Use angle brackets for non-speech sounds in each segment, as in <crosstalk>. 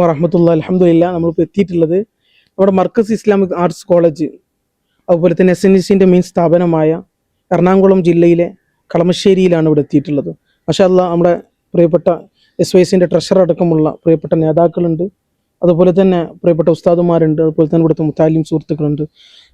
വറഹമത്തുള്ള അലഹമില്ല നമ്മളിപ്പോൾ എത്തിയിട്ടുള്ളത് നമ്മുടെ മർക്കസ് ഇസ്ലാമിക് ആർട്സ് കോളേജ് അതുപോലെ തന്നെ എസ് എൻ എസ് സിന്റെ മെയിൻ സ്ഥാപനമായ എറണാകുളം ജില്ലയിലെ കളമശ്ശേരിയിലാണ് ഇവിടെ എത്തിയിട്ടുള്ളത്. മഷാല്ല നമ്മുടെ പ്രിയപ്പെട്ട എസ് വൈ എസിന്റെ ട്രഷറർ അടക്കമുള്ള പ്രിയപ്പെട്ട നേതാക്കളുണ്ട്. അതുപോലെ തന്നെ പ്രിയപ്പെട്ട ഉസ്താദുമാരുണ്ട്. അതുപോലെ തന്നെ ഇവിടുത്തെ മുത്താലിം സുഹൃത്തുക്കളുണ്ട്.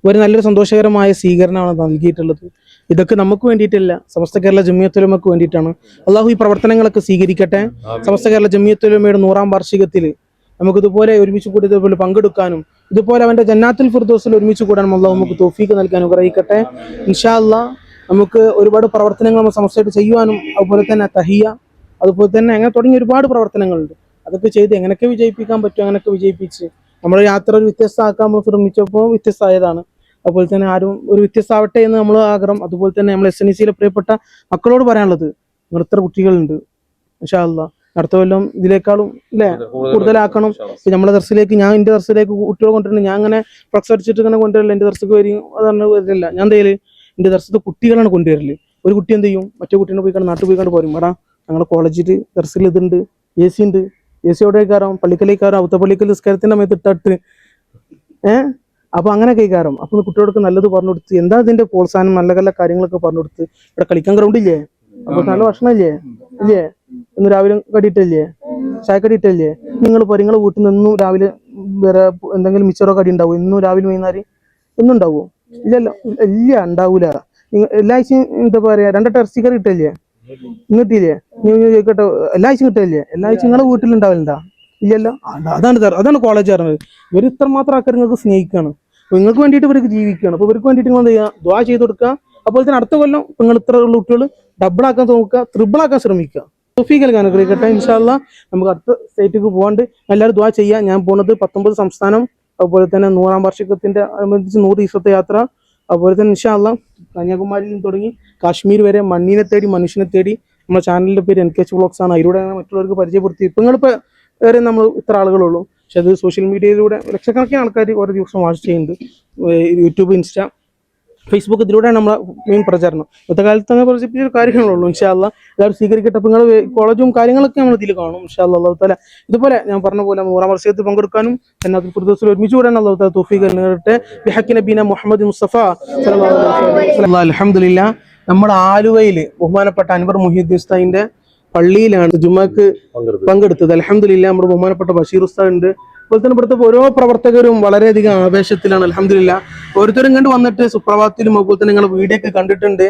ഇവർ നല്ലൊരു സന്തോഷകരമായ സ്വീകരണമാണ് നൽകിയിട്ടുള്ളത്. ഇതൊക്കെ നമുക്ക് വേണ്ടിയിട്ടല്ല സമസ്ത കേരള ജമിയത്തുലമക്ക് വേണ്ടിയിട്ടാണ്. അള്ളാഹു ഈ പ്രവർത്തനങ്ങളൊക്കെ സ്വീകരിക്കട്ടെ. സമസ്ത കേരള ജമിയത്തുലമയുടെ നൂറാം വാർഷികത്തിൽ നമുക്ക് ഇതുപോലെ ഒരുമിച്ച് കൂടി ഇതുപോലെ പങ്കെടുക്കാനും ഇതുപോലെ അവന്റെ ജന്നാത്തുൽ ഫിർദോസിൽ ഒരുമിച്ച് കൂടാനും അള്ളാഹു നമുക്ക് തോഫീക്ക് നൽകാൻ അനുഗ്രഹിക്കട്ടെ. ഇൻഷാ നമുക്ക് ഒരുപാട് പ്രവർത്തനങ്ങൾ നമ്മൾ സമസ്തയായിട്ട് ചെയ്യുവാനും അതുപോലെ തന്നെ തഹിയ അതുപോലെ തന്നെ അങ്ങനെ തുടങ്ങിയ ഒരുപാട് പ്രവർത്തനങ്ങളുണ്ട്. അതൊക്കെ ചെയ്ത് എങ്ങനെയൊക്കെ വിജയിപ്പിക്കാൻ പറ്റും അങ്ങനെയൊക്കെ വിജയിപ്പിച്ച് നമ്മുടെ യാത്ര ഒരു വ്യത്യസ്തമാക്കാൻ നമ്മൾ ശ്രമിച്ചപ്പോൾ വ്യത്യസ്തമായതാണ്. അതുപോലെ തന്നെ ആരും ഒരു വ്യത്യസ്തമാവട്ടെ എന്ന് നമ്മൾ ആഗ്രഹം അതുപോലെ തന്നെ നമ്മൾ എസ് എൻ സിയിലെ പ്രിയപ്പെട്ട മക്കളോട് പറയാനുള്ളത് ഇത്ര കുട്ടികളുണ്ട്. ഇൻഷാ അടുത്ത കൊല്ലം ഇതിനേക്കാളും അല്ലേ കൂടുതലാക്കണം. ഇപ്പൊ നമ്മളെ ദർസിലേക്ക് ഞാൻ എന്റെ ദർസിലേക്ക് കുട്ടികളെ കൊണ്ടുവരുന്നത് ഞാൻ അങ്ങനെ ഫ്ലക്സ് അടിച്ചിട്ട് ഇങ്ങനെ കൊണ്ടുവരില്ല. എന്റെ ദർസക്ക് വരും അതാണ് വരില്ല. ഞാൻ എന്തെങ്കിലും എന്റെ ദർശത്തെ കുട്ടികളാണ് കൊണ്ടുവരൽ. ഒരു കുട്ടി എന്ത് ചെയ്യും? മറ്റേ കുട്ടീനെ പോയി കണ്ട് നാട്ടിൽ പോയി കണ്ട് പോരും. എടാ ഞങ്ങളെ കോളേജിൽ ദർശയിൽ ഇതുണ്ട്. എ സി ഉണ്ട് എ സി അവിടെ കയറാം? പള്ളിക്കലേക്ക് ഔത്ത പള്ളിക്കൽ നിസ്കാരത്തിന്റെ സമയത്ത് ഇട്ടിട്ട് ഏഹ് അപ്പൊ അങ്ങനെ കൈകാരം അപ്പൊ കുട്ടികൾക്ക് നല്ലത് പറഞ്ഞു കൊടുത്ത് എന്താ ഇതിന്റെ പ്രോത്സാഹനം? നല്ല നല്ല കാര്യങ്ങളൊക്കെ പറഞ്ഞു കൊടുത്ത്. ഇവിടെ കളിക്കാൻ ഗ്രൗണ്ട് ഇല്ലേ? അപ്പൊ നല്ല ഭക്ഷണം ഇല്ലേ? ഇല്ലേ? ഇന്ന് രാവിലെ കടിയിട്ടില്ലേ? ചായ കടിയിട്ടല്ലേ നിങ്ങൾ പോയി നിങ്ങൾ വീട്ടിൽ നിന്ന് രാവിലെ വേറെ എന്തെങ്കിലും മിച്ചറോ കടി ഉണ്ടാവും? ഇന്നും രാവിലെ വൈകുന്നേരം എന്നും ഉണ്ടാവോ? ഇല്ലല്ലോ ഇല്ല ഉണ്ടാവൂല. എല്ലാ ആഴ്ചയും എന്താ പറയാ രണ്ട് ഇറച്ചി കറി കിട്ടല്ലേ കിട്ടിയില്ലേ? ചോദിക്കട്ടെ എല്ലാ ആഴ്ചയും കിട്ടല്ലേ എല്ലാ ആഴ്ചയും നിങ്ങളെ വീട്ടിലുണ്ടാവില്ല ഇല്ലല്ലോ? അതാണ്. അതാണ് കോളേജ് പറഞ്ഞത്. ഇവർ ഇത്രമാത്രം ആൾക്കാർ നിങ്ങൾക്ക് സ്നേഹിക്കുകയാണ് നിങ്ങൾക്ക് വേണ്ടിയിട്ട് ഇവർക്ക് ജീവിക്കുകയാണ് അപ്പൊ ഇവർക്ക് വേണ്ടിയിട്ട് നിങ്ങൾ എന്ത് ചെയ്യുക ദ്വാ ചെയ്ത് കൊടുക്കുക. അതുപോലെ തന്നെ അടുത്ത കൊല്ലം നിങ്ങൾ ഇത്ര ഉള്ള കുട്ടികൾ ഡബിൾ ആക്കാൻ നോക്കുക ത്രിബിൾ ആക്കാൻ ശ്രമിക്കുക നൽകാൻ അനുഗ്രഹിക്കട്ടെ ഇൻഷാല്ല നമുക്ക് അടുത്ത സ്റ്റേറ്റിലേക്ക് പോകാണ്ട് എല്ലാവരും ദ്വാ ചെയ്യാം. ഞാൻ പോകുന്നത് പത്തൊമ്പത് സംസ്ഥാനം അതുപോലെ തന്നെ നൂറാം വാർഷികത്തിന്റെ അനുബന്ധിച്ച് നൂറ് ദിവസത്തെ യാത്ര. അതുപോലെ തന്നെ ഇൻഷാല്ല കന്യാകുമാരിയിൽ നിന്ന് തുടങ്ങി കാശ്മീർ വരെ മണ്ണിനെ തേടി മനുഷ്യനെ തേടി നമ്മുടെ ചാനലിന്റെ പേര് എൻ കെ എച്ച് ബ്ലോഗ്സ് ആണ്. അതിലൂടെ മറ്റുള്ളവർക്ക് പരിചയപ്പെടുത്തി. ഇപ്പൊ നിങ്ങളിപ്പോ വരെ നമ്മൾ ഇത്ര ആളുകളുള്ളൂ പക്ഷെ അത് സോഷ്യൽ മീഡിയയിലൂടെ ലക്ഷക്കണക്കിന് ആൾക്കാർ ഓരോ ദിവസം വാച്ച് ചെയ്യുന്നുണ്ട്. യൂട്യൂബ് ഇൻസ്റ്റ ഫേസ്ബുക്ക് ഇതിലൂടെയാണ് നമ്മളെ മെയിൻ പ്രചാരണം. ഇന്നത്തെ കാലത്ത് അങ്ങനെ പ്രചരിപ്പിച്ച കാര്യങ്ങളുള്ളൂ ഇൻഷാല്ല എല്ലാവരും സ്വീകരിക്കട്ടെ. നിങ്ങൾ കോളേജും കാര്യങ്ങളൊക്കെ നമ്മൾ ഇതിൽ കാണും ഇൻഷാല്ല അള്ളാഹു താല ഇതുപോലെ ഞാൻ പറഞ്ഞ പോലെ നൂറാം വർഷത്തിൽ പങ്കെടുക്കാനും എന്നാൽ ഫുർദോസിൽ ഒരുമിച്ച് കൂടാൻ അള്ളാഹു താല തോഫീഖ് നേരിട്ട് ബിഹക്കി നബീന മുഹമ്മദ് മുസ്തഫ അലഹമില്ല നമ്മുടെ ആലുവയിൽ ബഹുമാനപ്പെട്ട അൻവർ മുഹീദ്ദീൻ ഉസ്താദിന്റെ പള്ളിയിലാണ് ജുമാക്ക് പങ്കെടുത്തത്. അലഹമില്ല നമ്മുടെ ബഹുമാനപ്പെട്ട ബഷീർ ഉസ്താദ് ഉണ്ട്. അതുപോലെ തന്നെ ഇവിടുത്തെ ഓരോ പ്രവർത്തകരും വളരെയധികം ആവേശത്തിലാണ് അലഹമില്ല ഓരോരുത്തരും കണ്ട് വന്നിട്ട് സുപ്രഭാതത്തിലും അതുപോലെ തന്നെ നിങ്ങളുടെ വീഡിയോ ഒക്കെ കണ്ടിട്ടുണ്ട്.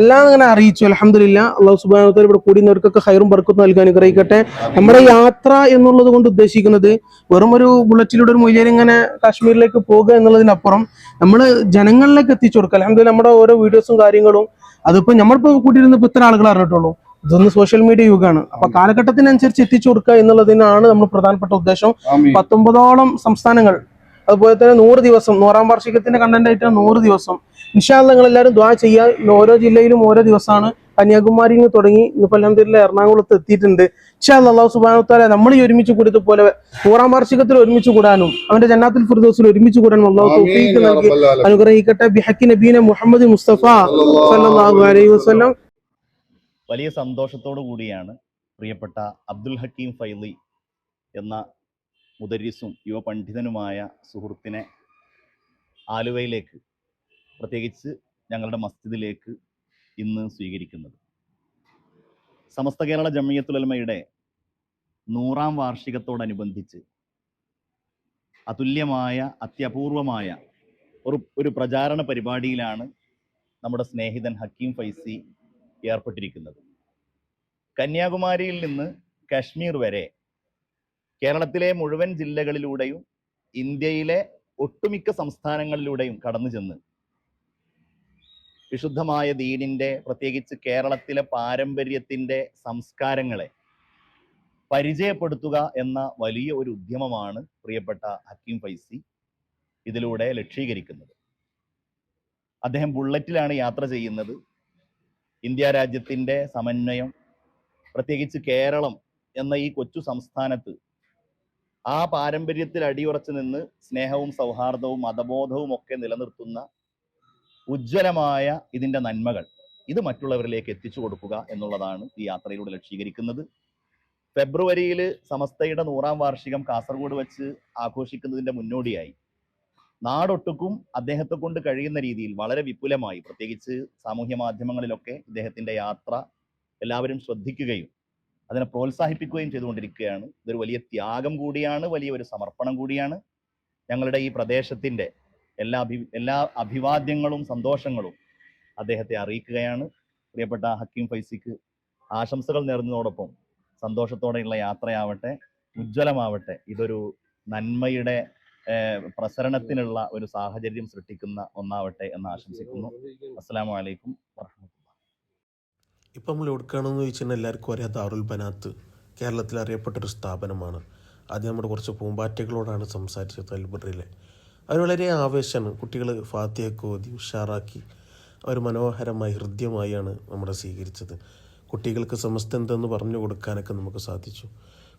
എല്ലാം അങ്ങനെ അറിയിച്ചു അലഹമില്ല അള്ളാഹു സുബാനത്തോട് ഇവിടെ കൂടുന്നവർക്കൊക്കെ ഹൈറും ബർക്കത്തും നൽകാൻ അനുഗ്രഹിക്കട്ടെ. നമ്മുടെ യാത്ര എന്നുള്ളത് കൊണ്ട് ഉദ്ദേശിക്കുന്നത് വെറും ഒരു ബുള്ളറ്റിലൂടെ ഒരു മൊയ്ലേരി ഇങ്ങനെ കാശ്മീരിലേക്ക് പോകുക എന്നുള്ളതിനപ്പുറം നമ്മൾ ജനങ്ങളിലേക്ക് എത്തിച്ചു കൊടുക്കുക. അലഹമില്ല നമ്മുടെ ഓരോ വീഡിയോസും കാര്യങ്ങളും. അതിപ്പോ നമ്മളിപ്പോ കൂട്ടിയിരുന്നപ്പോ ഇത്ര ആളുകൾ അറിഞ്ഞിട്ടുള്ളൂ. ഇതൊന്ന് സോഷ്യൽ മീഡിയ യുഗമാണ് അപ്പൊ കാലഘട്ടത്തിനനുസരിച്ച് എത്തിച്ചു കൊടുക്കുക എന്നുള്ളതിനാണ് നമ്മൾ പ്രധാനപ്പെട്ട ഉദ്ദേശം. പത്തൊമ്പതോളം സംസ്ഥാനങ്ങൾ അതുപോലെ തന്നെ നൂറ് ദിവസം നൂറാം വാർഷികത്തിന്റെ കണ്ടന്റ് ആയിട്ട് നൂറ് ദിവസം. ഇൻഷാല്ല നിങ്ങൾ എല്ലാവരും ദ്വാ ചെയ്യുക ഓരോ ജില്ലയിലും ഓരോ ദിവസമാണ്. കന്യാകുമാരിയിൽ നിന്ന് തുടങ്ങി ഇന്നിപ്പോ അലഹദില്ല എറണാകുളത്ത് എത്തിയിട്ടുണ്ട്. ഇൻഷാല്ല അള്ളാഹു സുബാനുത്താല നമ്മൾ ഈ ഒരുമിച്ച് കൂടിയത് പോലെ നൂറാം വാർഷികത്തിൽ ഒരുമിച്ച് കൂടാനും അവന്റെ ജന്നാത്തിൽ ഫിർദോസിൽ ഒരുമിച്ച് കൂടാനും അള്ളാഹു തൗഫീഖ് നൽകി. അനുഗ്രഹിക്കട്ടെ. ബിഹക്കി നബീന മുഹമ്മദ് മുസ്തഫ സല്ലാഹു അലൈഹി വസല്ലം. വലിയ സന്തോഷത്തോടു കൂടിയാണ് പ്രിയപ്പെട്ട അബ്ദുൽ ഹക്കീം ഫൈലി എന്ന മുദരിസും യുവപണ്ഡിതനുമായ സുഹൃത്തിനെ ആലുവയിലേക്ക് പ്രത്യേകിച്ച് ഞങ്ങളുടെ മസ്ജിദിലേക്ക് ഇന്ന് സ്വീകരിക്കുന്നത്. സമസ്ത കേരള ജമിയത്തുലമയുടെ നൂറാം വാർഷികത്തോടനുബന്ധിച്ച് അതുല്യമായ അത്യപൂർവമായ ഒരു ഒരു പ്രചാരണ പരിപാടിയിലാണ് നമ്മുടെ സ്നേഹിതൻ ഹക്കീം ഫൈസി ഏർപ്പെട്ടിരിക്കുന്നത്. കന്യാകുമാരിയിൽ നിന്ന് കാശ്മീർ വരെ കേരളത്തിലെ മുഴുവൻ ജില്ലകളിലൂടെയും ഇന്ത്യയിലെ ഒട്ടുമിക്ക സംസ്ഥാനങ്ങളിലൂടെയും കടന്നു ചെന്ന് വിശുദ്ധമായ ദീനിന്റെ പ്രത്യേകിച്ച് കേരളത്തിലെ പാരമ്പര്യത്തിന്റെ സംസ്കാരങ്ങളെ പരിചയപ്പെടുത്തുക എന്ന വലിയ ഒരു ഉദ്യമമാണ് പ്രിയപ്പെട്ട ഹക്കീം ഫൈസി ഇതിലൂടെ ലക്ഷീകരിക്കുന്നത്. അദ്ദേഹം ബുള്ളറ്റിലാണ് യാത്ര ചെയ്യുന്നത്. ഇന്ത്യ രാജ്യത്തിന്റെ സമന്വയം പ്രത്യേകിച്ച് കേരളം എന്ന ഈ കൊച്ചു സംസ്ഥാനത്ത് ആ പാരമ്പര്യത്തിൽ അടിയുറച്ചു നിന്ന് സ്നേഹവും സൗഹാർദ്ദവും മതബോധവും ഒക്കെ നിലനിർത്തുന്ന ഉജ്ജ്വലമായ ഇതിന്റെ നന്മകൾ ഇത് മറ്റുള്ളവരിലേക്ക് എത്തിച്ചു കൊടുക്കുക എന്നുള്ളതാണ് ഈ യാത്രയിലൂടെ ലക്ഷീകരിക്കുന്നത്. ഫെബ്രുവരിയിൽ സമസ്തയുടെ നൂറാം വാർഷികം കാസർഗോഡ് വെച്ച് ആഘോഷിക്കുന്നതിന്റെ മുന്നോടിയായി നാടൊട്ടുക്കും അദ്ദേഹത്തെ കൊണ്ട് കഴിയുന്ന രീതിയിൽ വളരെ വിപുലമായി പ്രത്യേകിച്ച് സാമൂഹ്യ മാധ്യമങ്ങളിലൊക്കെ ഇദ്ദേഹത്തിന്റെ യാത്ര എല്ലാവരും ശ്രദ്ധിക്കുകയും അതിനെ പ്രോത്സാഹിപ്പിക്കുകയും ചെയ്തുകൊണ്ടിരിക്കുകയാണ്. ഇതൊരു വലിയ ത്യാഗം കൂടിയാണ് വലിയ ഒരു സമർപ്പണം കൂടിയാണ്. ഞങ്ങളുടെ ഈ പ്രദേശത്തിന്റെ എല്ലാ അഭി എല്ലാ അഭിവാദ്യങ്ങളും സന്തോഷങ്ങളും അദ്ദേഹത്തെ അറിയിക്കുകയാണ്. പ്രിയപ്പെട്ട ഹക്കീം ഫൈസിക്ക് ആശംസകൾ നേർന്നതോടൊപ്പം സന്തോഷത്തോടെയുള്ള യാത്രയാവട്ടെ ഉജ്ജ്വലമാവട്ടെ. ഇതൊരു നന്മയുടെ പ്രസരണത്തിനുള്ള ഒരു സാഹചര്യം സൃഷ്ടിക്കുന്ന ഒന്നാവട്ടെ എന്ന് ആശംസിക്കുന്നു. അസ്സലാമു അലൈക്കും ഇപ്പം നമ്മൾ എവിടെക്കാണെന്ന് ചോദിച്ചാൽ എല്ലാവർക്കും അറിയാം ദാറുൽ ബനാത്ത് കേരളത്തിൽ അറിയപ്പെട്ടൊരു സ്ഥാപനമാണ്. അത് നമ്മുടെ കുറച്ച് പൂമ്പാറ്റകളോടാണ് സംസാരിച്ചത് അൽബറിലെ അവർ വളരെ ആവേശമാണ്. കുട്ടികൾ ഫാത്തിയൊക്കെ ഓതി ഉഷാറാക്കി. അവർ മനോഹരമായി ഹൃദ്യമായാണ് നമ്മളെ സ്വീകരിച്ചത്. കുട്ടികൾക്ക് സമസ്ത എന്തെന്ന് പറഞ്ഞു കൊടുക്കാനൊക്കെ നമുക്ക് സാധിച്ചു.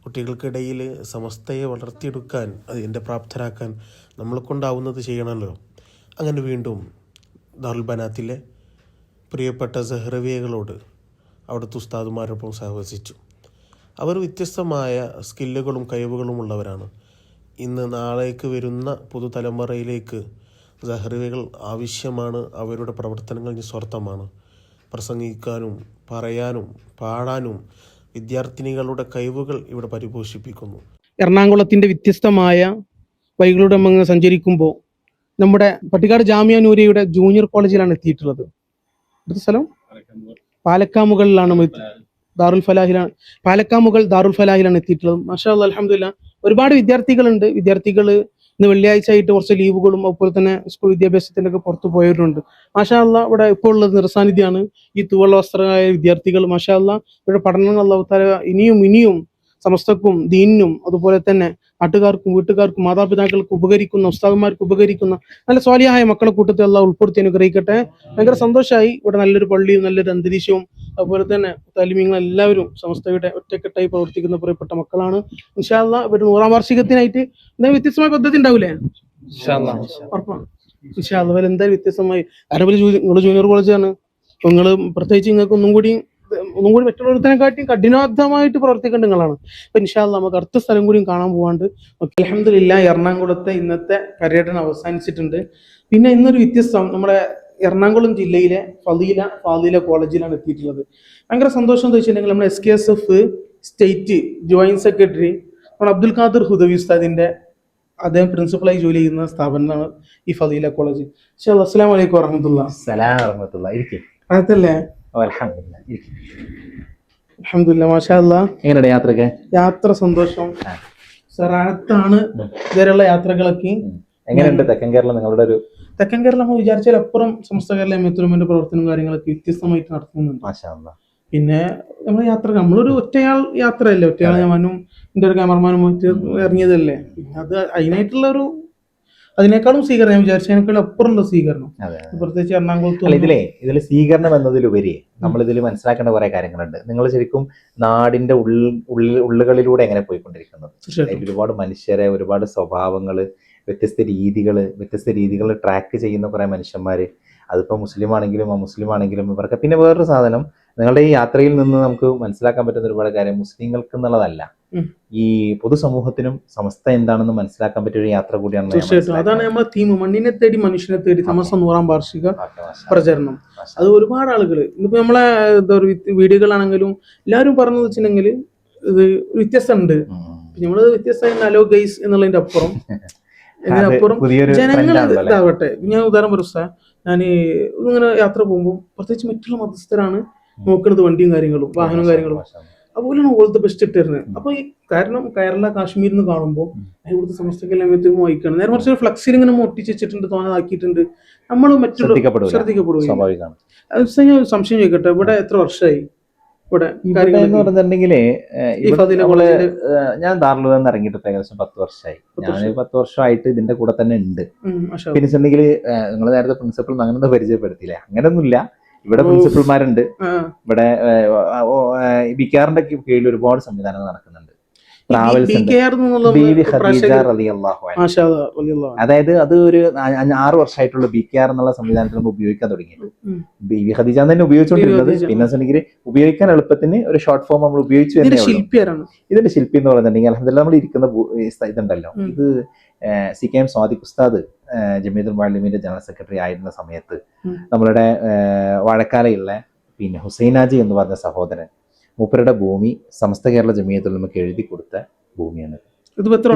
കുട്ടികൾക്കിടയിൽ സമസ്തയെ വളർത്തിയെടുക്കാൻ അതിന്റെ പ്രാപ്തരാക്കാൻ നമ്മളെ കൊണ്ടാവുന്നത് ചെയ്യണമല്ലോ. അങ്ങനെ വീണ്ടും ദാറുൽ ബനാത്തിലെ പ്രിയപ്പെട്ട സെഹ്റവിയകളോട് അവിടുത്തെ ഉസ്താദുമാരോടൊപ്പം സഹവസിച്ചു. അവർ വ്യത്യസ്തമായ സ്കില്ലുകളും കഴിവുകളും ഉള്ളവരാണ്. ഇന്ന് നാളേക്ക് വരുന്ന പുതുതലമുറയിലേക്ക് സഹ്രവികൾ ആവശ്യമാണ് അവരുടെ പ്രവർത്തനങ്ങൾ നിസ്വാർത്ഥമാണ്. പ്രസംഗിക്കാനും പറയാനും പാടാനും വിദ്യാർത്ഥിനികളുടെ കഴിവുകൾ ഇവിടെ പരിപോഷിപ്പിക്കുന്നു. എറണാകുളത്തിന്റെ വ്യത്യസ്തമായ വൈകളുടെ മങ്ങ് സഞ്ചരിക്കുമ്പോൾ നമ്മുടെ പട്ടിക്കാട് ജാമ്യ നൂരിയുടെ ജൂനിയർ കോളേജിലാണ് എത്തിയിട്ടുള്ളത് സ്ഥലം പാലക്കാമുകളിലാണ് ദാറുൽ ഫലാഹിലാണ് പാലക്കാമുകൾ ദാറുൽ ഫലാഹിലാണ് എത്തിയിട്ടുള്ളത്. മാഷാ അലഹമില്ല ഒരുപാട് വിദ്യാർത്ഥികളുണ്ട്. വിദ്യാർത്ഥികൾ ഇന്ന് വെള്ളിയാഴ്ച ആയിട്ട് കുറച്ച് ലീവുകളും അതുപോലെ തന്നെ സ്കൂൾ വിദ്യാഭ്യാസത്തിന്റെ ഒക്കെ പുറത്തു പോയവരുണ്ട്. മാഷാല്ല ഇവിടെ ഇപ്പോൾ ഉള്ളത് നിറസാന്നിധ്യമാണ് ഈ തൂവള്ള വസ്ത്രമായ വിദ്യാർത്ഥികൾ മാഷാല്ല ഇവിടെ പഠനങ്ങൾ അള്ളാഹുത്താല ഇനിയും ഇനിയും സമസ്തക്കും ദീനിനും അതുപോലെ തന്നെ നാട്ടുകാർക്കും വീട്ടുകാർക്കും മാതാപിതാക്കൾക്കും ഉപകരിക്കുന്ന ഉസ്താദന്മാർക്ക് ഉപകരിക്കുന്ന നല്ല സ്വാലിയായ മക്കളെ കൂട്ടത്തിൽ എല്ലാം ഉൾപ്പെടുത്തി അനുഗ്രഹിക്കട്ടെ. ഭയങ്കര സന്തോഷമായി ഇവിടെ നല്ലൊരു പള്ളിയും നല്ലൊരു അന്തരീക്ഷവും അതുപോലെ തന്നെ താലിമീങ്ങൾ എല്ലാവരും സമസ്തയുടെ ഒറ്റക്കെട്ടായി പ്രവർത്തിക്കുന്ന പ്രിയപ്പെട്ട മക്കളാണ്. ഇൻഷാല്ല ഒരു നൂറാം വാർഷികത്തിനായിട്ട് എന്തായാലും വ്യത്യസ്തമായ പദ്ധതി ഉണ്ടാവില്ലേ ഉറപ്പാണ്. ഇൻഷാല്ല അതുപോലെ എന്തായാലും വ്യത്യസ്തമായി. കാരണം നിങ്ങൾ ജൂനിയർ കോളേജാണ് നിങ്ങൾ പ്രത്യേകിച്ച് നിങ്ങൾക്ക് ഒന്നും കൂടി ഒന്നും കൂടി മറ്റുള്ളവരത്തിനെക്കാട്ടിയും കഠിനാർത്ഥമായിട്ട് പ്രവർത്തിക്കേണ്ട നിങ്ങളാണ്. അപ്പൊ ഇൻഷാല്ല നമുക്ക് അടുത്ത സ്ഥലം കൂടിയും കാണാൻ പോവാണ്ട്. അലഹമില്ല എറണാകുളത്തെ ഇന്നത്തെ പര്യടനം അവസാനിച്ചിട്ടുണ്ട്. പിന്നെ ഇന്നൊരു വ്യത്യസ്തം നമ്മുടെ എറണാകുളം ജില്ലയിലെ ഫലീല ഫാദില കോളേജിലാണ് എത്തിയിട്ടുള്ളത്. ഭയങ്കര സന്തോഷം എന്ന് വെച്ചിട്ടുണ്ടെങ്കിൽ നമ്മുടെ S K S F state joint secretary നമ്മുടെ അബ്ദുൽ ഖാദർ ഹുദവി ഉസ്താദിന്റെ അദ്ദേഹം പ്രിൻസിപ്പളായി ജോലി ചെയ്യുന്ന സ്ഥാപനമാണ് ഈ ഫലീല കോളേജ്. അസ്സാം വലൈക്കും വറഹമത്തുള്ള. അതല്ലേ അലഹമില്ല മാഷാ അല്ലാ എങ്ങനെയുണ്ട് യാത്രയൊക്കെ? യാത്ര സന്തോഷം. സറാത്താണ് ഇതുവരെയുള്ള യാത്രകളൊക്കെ. എങ്ങനെയുണ്ട് തെക്കൻ കേരളം നിങ്ങളുടെ ഒരു തെക്കൻ കേരളം നമ്മൾ വിചാരിച്ചാൽ അപ്പുറം സമസ്ത കേരള എമ്മത്തുലമിന്റെ പ്രവർത്തനവും കാര്യങ്ങളൊക്കെ വ്യത്യസ്തമായിട്ട് നടത്തുന്നുണ്ട്. പിന്നെ നമ്മൾ യാത്ര നമ്മളൊരു ഒറ്റയാൾ യാത്രയല്ലേ? ഒറ്റയാൾ ഞാനും എന്റെ ഒരു ക്യാമറമാനും ഇറങ്ങിയതല്ലേ? അത് അതിനായിട്ടുള്ള ഒരു അതിനേക്കാളും സ്വീകരണം ഞാൻ വിചാരിച്ചതിനേക്കാളും അപ്പുറമുള്ള സ്വീകരണം. പ്രത്യേകിച്ച് എറണാകുളത്ത് ഇതിലേ ഇതിൽ സ്വീകരണം എന്നതിലുപരി നമ്മൾ ഇതിൽ മനസ്സിലാക്കേണ്ട കുറെ കാര്യങ്ങളുണ്ട്. നിങ്ങൾ ശരിക്കും നാടിന്റെ ഉള്ളിൽ ഉള്ളുകളിലൂടെ എങ്ങനെ പോയിക്കൊണ്ടിരിക്കുന്നത്? ഒരുപാട് മനുഷ്യരെ ഒരുപാട് സ്വഭാവങ്ങൾ വ്യത്യസ്ത രീതികൾ വ്യത്യസ്ത രീതികൾ ട്രാക്ക് ചെയ്യുന്ന കുറേ മനുഷ്യന്മാർ അതിപ്പോൾ മുസ്ലിം ആണെങ്കിലും അമുസ്ലിം ആണെങ്കിലും ഇവർക്ക് പിന്നെ വേറൊരു സാധനം നിങ്ങളുടെ ഈ യാത്രയിൽ നിന്ന് നമുക്ക് മനസ്സിലാക്കാൻ പറ്റുന്ന ഒരുപാട് കാര്യം മുസ്ലിങ്ങൾക്ക് എന്നുള്ളതല്ല. ഈ പൊതുസമൂഹത്തിനും സമസ്ത എന്താണെന്ന് മനസ്സിലാക്കാൻ പറ്റിയ ഒരു യാത്ര കൂടിയാണ് തീർച്ചയായിട്ടും. അതാണ് നമ്മളെ തീം മണ്ണിനെ തേടി മനുഷ്യനെ തേടി സമസ്ത നൂറാം വാർഷിക പ്രചരണം. അത് ഒരുപാട് ആളുകൾ ഇന്നിപ്പോ നമ്മളെ എന്താ പറയുക വീഡിയോകളാണെങ്കിലും എല്ലാവരും പറഞ്ഞു വെച്ചിട്ടുണ്ടെങ്കിൽ ഇത് വ്യത്യസ്തമുണ്ട്. നമ്മൾ നമ്മൾ വ്യത്യസ്തമായി അലോ ഗൈസ് എന്നുള്ളതിന്റെ അപ്പുറം. <laughs> ഇതിനപ്പുറം ജനങ്ങൾ? ഇതാവട്ടെ. ഞാൻ ഉദാഹരണം പറയാം ഞാൻ ഇങ്ങനെ യാത്ര പോകുമ്പോൾ പ്രത്യേകിച്ച് മറ്റുള്ള മതസ്ഥരാണ് നോക്കുന്നത് വണ്ടിയും കാര്യങ്ങളും വാഹനവും കാര്യങ്ങളും. അതുപോലെയാണ് ഓൾത്തെ ബെസ്റ്റ് ഇട്ടിരുന്നത്. അപ്പൊ ഈ കാരണം കേരള കാശ്മീർ എന്ന് കാണുമ്പോൾ ഇവിടുത്തെ സമസ്തക്കെല്ലാം വായിക്കണം നേരെ കുറച്ച് ഫ്ലക്സിൽ ഇങ്ങനെ മൊട്ടിച്ചിട്ടുണ്ട് തോന്നാക്കിയിട്ടുണ്ട് നമ്മൾ മറ്റുള്ള ശ്രദ്ധിക്കപ്പെടുക സംശയം ചോദിക്കട്ടെ? ഇവിടെ എത്ര വർഷമായി? ഇവിടെ എന്ന് പറഞ്ഞിട്ടുണ്ടെങ്കിൽ ഞാൻ ദാറുൽ നിന്ന് ഇറങ്ങിയിട്ട് ഏകദേശം പത്ത് വർഷമായി ഞാൻ. പത്ത് വർഷമായിട്ട് ഇതിന്റെ കൂടെ തന്നെ ഉണ്ട്. ഉം, മാഷാ അല്ലാ. പിന്നെ വെച്ചിട്ടുണ്ടെങ്കിൽ നിങ്ങൾ നേരത്തെ പ്രിൻസിപ്പൾ അങ്ങനൊന്നും പരിചയപ്പെടുത്തിയില്ലേ. അങ്ങനൊന്നുമില്ല. ഇവിടെ. പ്രിൻസിപ്പൾമാരുണ്ട്. ഇവിടെ ബിക്കാറിന്റെ കീഴിൽ ഒരുപാട് സംവിധാനങ്ങൾ നടക്കുന്നുണ്ട്. ട്രാവൽസ് ഖദീജ അതായത് അത് ഒരു ആറ് വർഷമായിട്ടുള്ള ബി കെ ആർ എന്നുള്ള സംവിധാനത്തിൽ നമ്മൾ ഉപയോഗിക്കാൻ തുടങ്ങി. ബി വി എന്ന് തന്നെ ഉപയോഗിച്ചുകൊണ്ടിരുന്നത്. പിന്നെ വെച്ചിട്ടുണ്ടെങ്കിൽ ഉപയോഗിക്കാൻ എളുപ്പത്തിന് ഒരു ഷോർട്ട് ഫോം നമ്മൾ ഉപയോഗിച്ചു ഇതിന്റെ. ശില്പി എന്ന് പറഞ്ഞിട്ടുണ്ടെങ്കിൽ അലഹദില്ല നമ്മൾ ഇരിക്കുന്ന ഇതുണ്ടല്ലോ. ഇത് സി കെ എം സ്വാദിഖ് ഉസ്താദ് ജമീദുൽ മാലിമിന്റെ ജനറൽ സെക്രട്ടറി ആയിരുന്ന സമയത്ത് നമ്മളുടെ വാഴക്കാലയുള്ള പിന്നെ ഹുസൈനാജി എന്ന് പറഞ്ഞ സഹോദരൻ മൂപ്പരുടെ ഭൂമി സമസ്ത കേരള ജമീയത്തുൽ നമുക്ക് എഴുതി കൊടുത്ത ഭൂമിയാണ്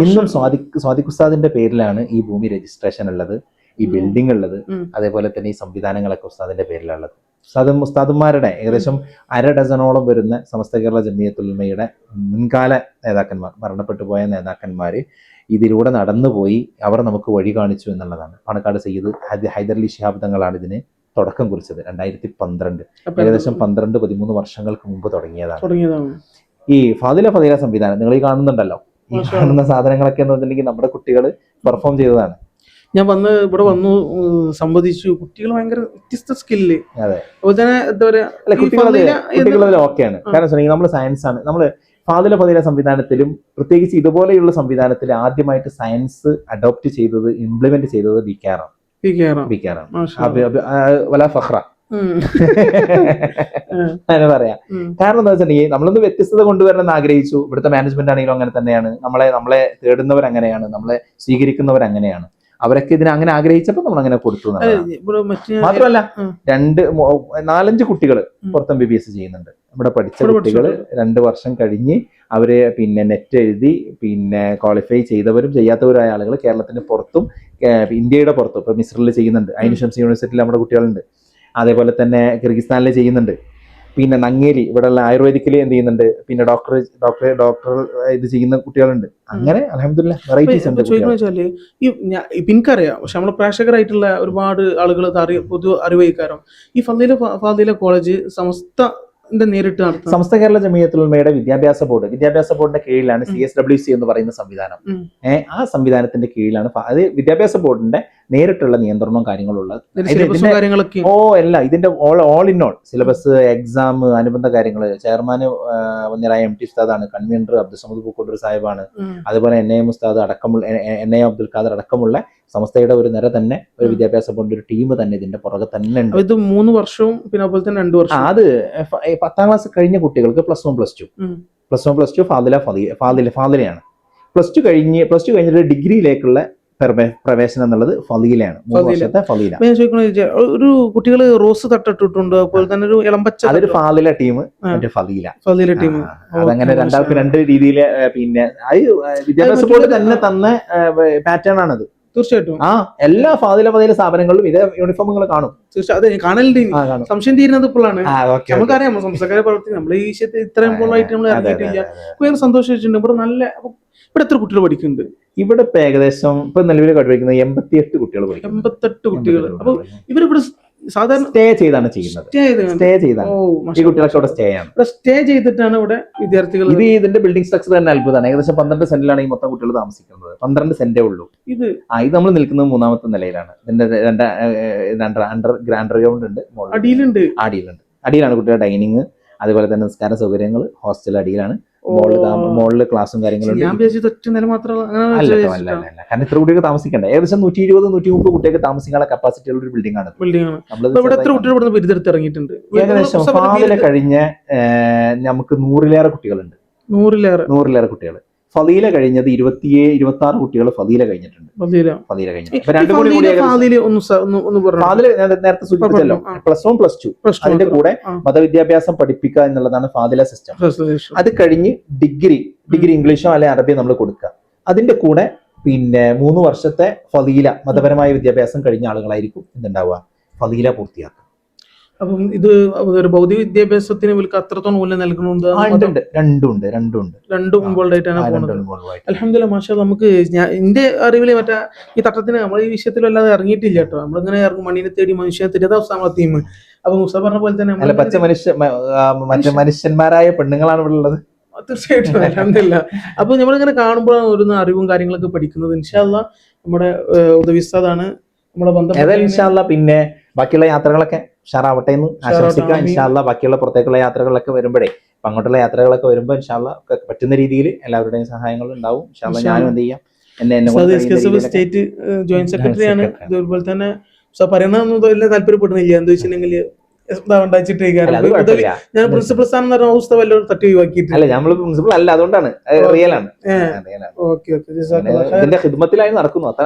ഇന്നും സ്വാദിഖ് സ്വാദിഖ് ഉസ്താദിന്റെ പേരിലാണ് ഈ ഭൂമി രജിസ്ട്രേഷൻ ഉള്ളത് ഈ. ബിൽഡിംഗ് ഉള്ളത് അതേപോലെ തന്നെ ഈ സംവിധാനങ്ങളൊക്കെ ഉസ്താദിന്റെ പേരിലുള്ളത്. ഉസ്താദും ഉസ്താദുമാരുടെ ഏകദേശം അര ഡസനോളം വരുന്ന സമസ്ത കേരള ജമിയത്തുൽമയുടെ മുൻകാല നേതാക്കന്മാർ മരണപ്പെട്ടു പോയ നേതാക്കന്മാർ ഇതിലൂടെ നടന്നുപോയി അവർ നമുക്ക് വഴി കാണിച്ചു എന്നുള്ളതാണ്. പാണക്കാട് സയ്യിദ് ഹൈദർലി ശിഹാബ് തങ്ങളാണ് ഇതിന് തുടക്കം കുറിച്ചത് രണ്ടായിരത്തി പന്ത്രണ്ട്. ഏകദേശം പന്ത്രണ്ട് പതിമൂന്ന് വർഷങ്ങൾക്ക് മുമ്പ് തുടങ്ങിയതാണ്. ഈ ഫാദില ഫതില സംവിധാനം നിങ്ങൾ ഈ കാണുന്നുണ്ടല്ലോ. ഈ കാണുന്ന സാധനങ്ങളൊക്കെ എന്ന് പറഞ്ഞിട്ടുണ്ടെങ്കിൽ നമ്മുടെ കുട്ടികൾ പെർഫോം ചെയ്തതാണ്. ഞാൻ വന്ന് ഇവിടെ വന്നു സംവദിച്ചു. കുട്ടികൾ ഭയങ്കര വ്യത്യസ്ത സ്കില്ല് അതെ. അതുപോലെ തന്നെ എന്താ പറയാ ഓക്കെയാണ് കാരണം നമ്മൾ സയൻസ് ആണ്. നമ്മൾ ഫാദില ഫതില സംവിധാനത്തിലും പ്രത്യേകിച്ച് ഇതുപോലെയുള്ള സംവിധാനത്തിൽ ആദ്യമായിട്ട് സയൻസ് അഡോപ്റ്റ് ചെയ്തത് ഇംപ്ലിമെന്റ് ചെയ്തത് കെയറാണ് ഈ വല ഫഹ്റ. <laughs> അങ്ങനെ പറയാം. കാരണം എന്താ വെച്ചിട്ടുണ്ടെങ്കിൽ നമ്മളൊന്ന് വ്യത്യസ്തത കൊണ്ടുവരണം എന്ന് ആഗ്രഹിച്ചു. ഇവിടുത്തെ മാനേജ്മെന്റ് ആണെങ്കിലും അങ്ങനെ തന്നെയാണ്. നമ്മളെ നമ്മളെ തേടുന്നവർ അങ്ങനെയാണ് നമ്മളെ സ്വീകരിക്കുന്നവർ അങ്ങനെയാണ് അവരൊക്കെ ഇതിനെ അങ്ങനെ ആഗ്രഹിച്ചപ്പോൾ നമ്മൾ അങ്ങനെ കൊടുത്തു. മാത്രമല്ല രണ്ട് നാലഞ്ച് കുട്ടികൾ പുറത്തും ബി ബി എസ് ചെയ്യുന്നുണ്ട്. ഇവിടെ പഠിച്ച കുട്ടികൾ രണ്ട് വർഷം കഴിഞ്ഞ് അവർ പിന്നെ നെറ്റ് എഴുതി പിന്നെ ക്വാളിഫൈ ചെയ്തവരും ചെയ്യാത്തവരായ ആളുകൾ കേരളത്തിന് പുറത്തും ഇന്ത്യയുടെ പുറത്തും. ഇപ്പൊ മിസ്രിൽ ചെയ്യുന്നുണ്ട്. ഐൻ യൂണിവേഴ്സിറ്റിയിൽ നമ്മുടെ കുട്ടികളുണ്ട്. അതേപോലെ തന്നെ കിർഗിസ്ഥാനിൽ ചെയ്യുന്നുണ്ട്. പിന്നെ നങ്ങേലി ഇവിടെയുള്ള ആയുർവേദിക്കിൽ എന്ത് ചെയ്യുന്നുണ്ട്? പിന്നെ ഡോക്ടർ ഡോക്ടർ ഡോക്ടർ ഇത് ചെയ്യുന്ന കുട്ടികളുണ്ട്. അങ്ങനെ അലഹമില്ല വെറൈറ്റീസ് ഉണ്ട് ഈ എനിക്കറിയാം പക്ഷെ നമ്മൾ പ്രേക്ഷകരായിട്ടുള്ള ഒരുപാട് ആളുകൾ അറിയ പൊതു അറിവഹിക്കാരം ഈ ഫാദില ഫാദില കോളേജ് സമസ്ത നേരിട്ട് സമസ്ത കേരള ജമിയത്തുൽമയുടെ വിദ്യാഭ്യാസ ബോർഡ് വിദ്യാഭ്യാസ ബോർഡിന്റെ കീഴിലാണ് സി എസ് ഡബ്ല്യു സി എന്ന് പറയുന്ന സംവിധാനം. ഏഹ് ആ സംവിധാനത്തിന്റെ കീഴിലാണ് അത് വിദ്യാഭ്യാസ ബോർഡിന്റെ നേരിട്ടുള്ള നിയന്ത്രണവും കാര്യങ്ങളും ഉള്ളത് ഇതിന്റെ ഇത് സിലബസും ഇതിന്റെ- കാര്യങ്ങളൊക്കെ ഓ അല്ല ഇതിന്റെ all all in all syllabus exam അനുബന്ധ കാര്യങ്ങൾ ചെയർമാൻ വന്നിരായ എം ടി ഉസ്താദാണ് കൺവീനർ അബ്ദുസമദ് പൂക്കോട്ടൂർ സാഹിബാണ്. അതുപോലെ എൻ എ എം ഉസ്താദ് അടക്കമുള്ള എൻ എ അബ്ദുൽ ഖാദർ അടക്കമുള്ള സംസ്ഥയുടെ ഒരു നിര തന്നെ ഒരു വിദ്യാഭ്യാസ ബോർഡിന്റെ ഒരു ടീം തന്നെ ഇതിന്റെ പുറകെ തന്നെ ഉണ്ട്. ഇത് മൂന്ന് വർഷവും പിന്നെ അതുപോലെ തന്നെ രണ്ട് വർഷം അത് പത്താം ക്ലാസ് കഴിഞ്ഞ കുട്ടികൾക്ക് plus one plus two plus one plus two Fadila Fadi Fadila ഫാദിലയാണ്. പ്ലസ് ടു കഴിഞ്ഞ് പ്ലസ് ടു കഴിഞ്ഞിട്ട് ഡിഗ്രിയിലേക്കുള്ള പ്രവേശനം എന്നുള്ളത് ഫലീല. ചോദിക്കണ ഒരു കുട്ടികൾ റോസ് തട്ടിട്ടുണ്ട് അതുപോലെ തന്നെ ഒരു ഇളമ്പച്ച അതൊരു ഫാദില ടീം മറ്റേ ഫലീല. ഫലീല ടീം. അതങ്ങനെ രണ്ടാൾക്ക് രണ്ട് രീതിയിൽ പിന്നെ അത് വിദ്യാഭ്യാസ ബോർഡ് തന്നെ തന്ന പാറ്റേൺ ആണത്. തീർച്ചയായിട്ടും. ആ എല്ലാ ഫാദില ഫാദില സ്ഥാപനങ്ങളിലും ഇതേ യൂണിഫോമുകൾ കാണും. തീർച്ചയായും അതെ കാണലുണ്ട് സംശയം തീരുന്നത് ഇപ്പോഴാണ്. നമുക്കറിയാം നമ്മൾ സംസ്കാര പ്രവർത്തി നമ്മൾ ഈ വിഷയത്തിൽ ഇത്രയും പോളായിട്ട് നമ്മൾ ഇറങ്ങിയിട്ടില്ല സന്തോഷിച്ചിട്ടുണ്ട് ഇവിടെ നല്ല ഇവിടെ എത്ര കുട്ടികൾ പഠിക്കുന്നുണ്ട്? ഇവിടെ ഇപ്പൊ ഏകദേശം ഇപ്പൊ നിലവിൽ പഠിപ്പിക്കുന്നത് എൺപത്തിയെട്ട് കുട്ടികൾ പഠിക്കും എൺപത്തെട്ട് കുട്ടികൾ. അപ്പൊ ഇവരിവിടെ സാധാരണ സ്റ്റേ ചെയ്താണ് ചെയ്യുന്നത്. സ്റ്റേ ചെയ്ത് സ്റ്റേ ചെയ്താണ്. ഈ കുട്ടികളൊക്കെ ഇവിടെ സ്റ്റേ ആണ്. സ്റ്റേ ചെയ്തിട്ടാണ് ഇവിടെ വിദ്യാർത്ഥികൾ ഇത് ഇതിന്റെ ബിൽഡിംഗ് സ്ട്രക്ചർ തന്നെ അത്ഭുതമാണ്. ഏകദേശം പന്ത്രണ്ട് സെന്റിലാണ് ഈ മൊത്തം കുട്ടികൾ താമസിക്കുന്നത്. പന്ത്രണ്ട് സെന്റേ ഉള്ളൂ. ഇത് ആ ഇത് നമ്മൾ നിൽക്കുന്നത് മൂന്നാമത്തെ നിലയിലാണ്. ഇതിന്റെ രണ്ട് അണ്ടർ ഗ്രൗണ്ട് ഉണ്ട്. അടിയിലുണ്ട്. അടിയിലുണ്ട്. അടിയിലാണ് കുട്ടികളുടെ ഡൈനിങ് അതുപോലെ തന്നെ നിസ്കാര സൗകര്യങ്ങൾ. ഹോസ്റ്റൽ അടിയിലാണ്. മുകളിൽ ക്ലാസ്സും കാര്യങ്ങളും കാരണം ഇത്ര കുട്ടികൾക്ക് താമസിക്കണ്ട? ഏകദേശം നൂറ്റി ഇരുപത് നൂറ്റി മുപ്പത് കുട്ടികൾക്ക് താമസിക്കാനുള്ള കപ്പാസിറ്റി ഉള്ള ഒരു ബിൽഡിംഗ് ആണ്. ഏകദേശം ഫാമിലെ കഴിഞ്ഞ് നമുക്ക് നൂറിലേറെ കുട്ടികളുണ്ട്. നൂറിലേറെ. നൂറിലേറെ കുട്ടികൾ ഫലീല കഴിഞ്ഞത് ഇരുപത്തിയേ ഇരുപത്തി ആറ് കുട്ടികൾ ഫലീല കഴിഞ്ഞിട്ടുണ്ട്. ഫലീല ഫാദില, നേരത്തെ സൂചിപ്പിച്ചല്ലോ. Plus one plus two. അതിന്റെ കൂടെ മതവിദ്യാഭ്യാസം പഠിപ്പിക്കുക എന്നുള്ളതാണ് ഫാദില സിസ്റ്റം അത് കഴിഞ്ഞ് ഡിഗ്രി ഡിഗ്രി ഇംഗ്ലീഷോ അല്ലെ അറബിയോ നമ്മൾ കൊടുക്കുക. അതിന്റെ കൂടെ പിന്നെ മൂന്ന് വർഷത്തെ ഫലീല മതപരമായ വിദ്യാഭ്യാസം കഴിഞ്ഞ ആളുകളായിരിക്കും എന്തുണ്ടാവുക ഫലീല പൂർത്തിയാക്കുക. അപ്പം ഇത് ഒരു ഭൗതിക വിദ്യാഭ്യാസത്തിന് ഇവർക്ക് അത്രത്തോളം മൂല്യം നൽകുന്നുണ്ട് രണ്ടുണ്ട് രണ്ടുണ്ട്. രണ്ടും. ഇൻവോൾവ് ആയിട്ടാണ് പോകുന്നത്. അലഹമില്ല മാഷ നമുക്ക് ഞാൻ എന്റെ അറിവിൽ മറ്റേ ഈ തട്ടത്തിന് നമ്മൾ ഈ വിഷയത്തിൽ അല്ലാതെ ഇറങ്ങിയിട്ടില്ല കേട്ടോ. നമ്മളിങ്ങനെ ഇറങ്ങും മണ്ണിനെ തേടി മനുഷ്യനെ തേടി നമ്മളെ തീം അപ്പൊ മുസ പറഞ്ഞ പോലെ തന്നെ പച്ച മനുഷ്യ മറ്റേ മനുഷ്യന്മാരായ പെണ്ണുങ്ങളാണ് ഇവിടെ ഉള്ളത്. തീർച്ചയായിട്ടും അലഹമില്ല അപ്പൊ നമ്മളിങ്ങനെ കാണുമ്പോഴാണ് ഒരു അറിവും കാര്യങ്ങളൊക്കെ പഠിക്കുന്നത്. ഇൻഷാല്ല നമ്മുടെ ഉദവിസ്താദാണ് നമ്മുടെ ബന്ധം പിന്നെ ബാക്കിയുള്ള യാത്രകളൊക്കെ ഉഷാറാവട്ടെ. എന്ന് ആശംസിക്കാം. ഇൻഷാല്ല ബാക്കിയുള്ള പുറത്തേക്കുള്ള യാത്രകളൊക്കെ വരുമ്പോഴേ അപ്പൊ അങ്ങോട്ടുള്ള യാത്രകളൊക്കെ വരുമ്പോൾ ഇൻഷാല്ല പറ്റുന്ന രീതിയിൽ എല്ലാവരുടെയും സഹായങ്ങൾ ഉണ്ടാവും. ഇൻഷാല്ല ഞാനും എന്ത് ചെയ്യാം? എന്നെ സ്റ്റേറ്റ് ജോയിന്റ് സെക്രട്ടറി ആണ്. secretary. അതുപോലെ തന്നെ പറയുന്നതൊന്നും വലിയ താല്പര്യപ്പെടുന്നില്ല. എന്താ വെച്ചിട്ടുണ്ടെങ്കിൽ ഞാൻ പ്രിൻസിപ്പൽ സ്ഥാനം പറഞ്ഞ അവസ്ഥ തട്ടി നമ്മൾ പ്രിൻസിപ്പൾ അല്ല അതുകൊണ്ടാണ്. റിയൽ ആണ്. ഇതിന്റെ ഹിദ്മത്തിലായി നടക്കുന്നു അത്ര